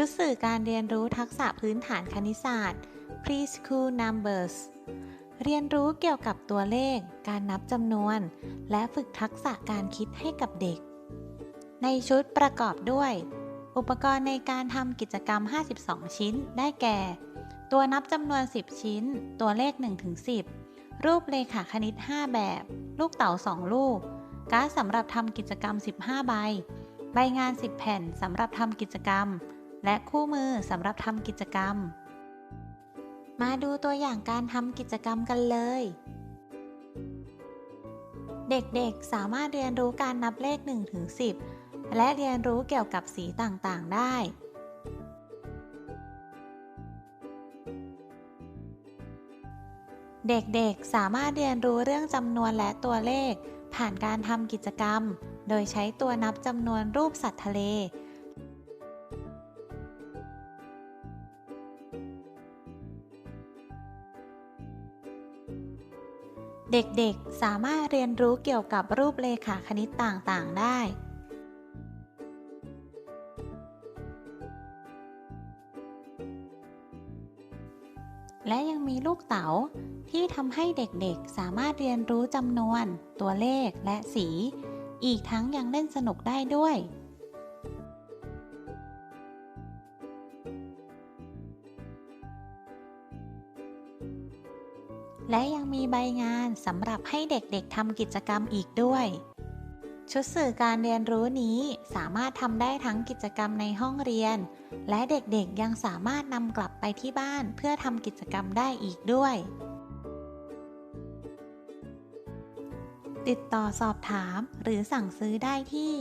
ชุดสื่อการเรียนรู้ทักษะพื้นฐานคณิตศาสตร์ Preschool Numbers เรียนรู้เกี่ยวกับตัวเลข การนับจำนวน และฝึกทักษะการคิดให้กับเด็ก ในชุดประกอบด้วย อุปกรณ์ในการทำกิจกรรม 52 ชิ้น ได้แก่ ตัวนับจำนวน 10 ชิ้น ตัวเลข 1-10 รูปเลขาคณิต 5 แบบ ลูกเต๋า 2 ลูก การ์ดสำหรับทำกิจกรรม 15 ใบ ใบงาน 10 แผ่นสำหรับทำกิจกรรม และคู่มือสำหรับทำกิจกรรม มาดูตัวอย่างการทำกิจกรรมกันเลย เด็กๆสามารถเรียนรู้การนับเลข 1-10 และเรียนรู้เกี่ยวกับสีต่างๆได้เด็กๆ สามารถเรียนรู้เรื่องจำนวนและตัวเลข ผ่านการทำกิจกรรม โดยใช้ตัวนับจำนวนรูปสัตว์ทะเล เด็กๆ สามารถเรียนรู้เกี่ยวกับรูปเลขาคณิตต่างๆ ได้ และยังมีลูกเต๋าที่ทำให้เด็กๆ สามารถเรียนรู้จำนวน ตัวเลขและสี อีกทั้งยังเล่นสนุกได้ด้วย และยังมีใบงานสำหรับให้เด็กๆทำกิจกรรมอีกด้วย ชุดสื่อการเรียนรู้นี้สามารถทำได้ทั้งกิจกรรมในห้องเรียน และเด็กๆยังสามารถนำกลับไปที่บ้านเพื่อทำกิจกรรมได้อีกด้วย ติดต่อสอบถามหรือสั่งซื้อได้ที่